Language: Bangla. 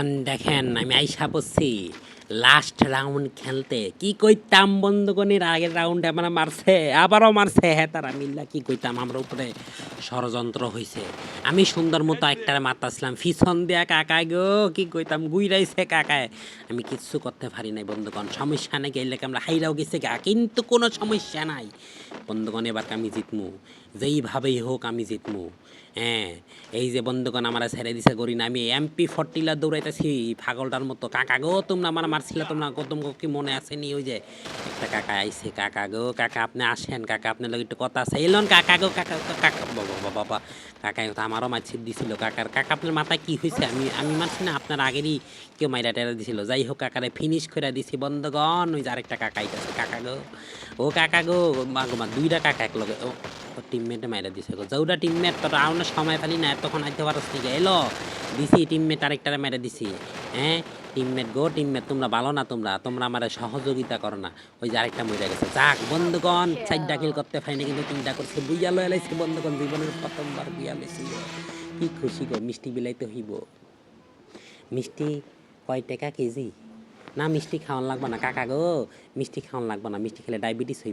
দেখেন, আমি আইসা পড়ছি লাস্ট রাউন্ড খেলতে। কি কইতাম বন্ধুগণের আগের রাউন্ডে আমরা মারছে, আবারও মারছে। হ্যাঁ তারা মিল্লা কি কইতাম? আমার উপরে ষড়যন্ত্র হইছে। আমি সুন্দর মতো একটার মারতাছিলাম। ফিসন দেয়া কাকায় গো, কি কইতাম? গুইরাইছে কাকায়। আমি কিচ্ছু করতে পারি নাই বন্ধুগণ। সমস্যা নাকি এলে আমরা হাইরাও গেছে গা? কিন্তু কোনো সমস্যা নাই। বন্ধুগণ, এবার আমি জিতমু। যেইভাবেই হোক আমি জিতমু। হ্যাঁ এই যে বন্ধুগণ, আমার ছেড়ে দিছে করি না আমি এমপি ফর্টিলা দৌড়াইতেছি, পাগলটার মতো। কাকা গো, তোমরা আমার মারছিলে, তোমরা গো কি মনে আসেনি ওই যে একটা কাকা আইছে, কাকা গো, কাকা আপনি আসেন, কাকা আপনার লোক একটু কথা আছে। এলন কাকা গো, কাকা কাকা বাবা বাবা কাকা তো আমারও মাছির দিছিল, কাকার। কাকা আপনার মাথায় কি হয়েছে আমি আমি মারছি না, আপনার আগেরই কেউ মাইরা টেরা দিছিল। যাই হোক, কাকারে ফিনিশ করে দিছি, বন্ধগণ, ওই যে আরেকটা কাকা আইতাছে, কাকা গো। ও কাকা গো, মা গো, মা দুইটা কাকা এক লগে। ও টিমমেটে মাইরা দিছে। গো যৌটা টিমমেট তোর আউনের সময় পালি না তখন আইতে পারস নাকি এলো, দিছি টিমমেট আরেকটারে মেরে দিছি। হ্যাঁ টিমমেট গো টিমমেট তোমরা ভালো না তোমরা? তোমরা আমার সহযোগিতা করো না। ওই যে আরেকটা মরে গেছে। যাক, বন্ধুগণ, চারটা কিল করতে পারিনি, কিন্তু তিনটা করছে। বুইয়া লয়ে লাইছে বন্ধুগণ, জীবনের প্রথমবার বুইয়া লইছি। কি খুশি গো, মিষ্টি বিলাইতে হইব। মিষ্টি কয় টাকা কেজি? না, মিষ্টি খাওয়ান লাগবে না। কাকা গো, মিষ্টি খাওয়ান লাগবে না। মিষ্টি খেলে ডায়াবেটিস হইব।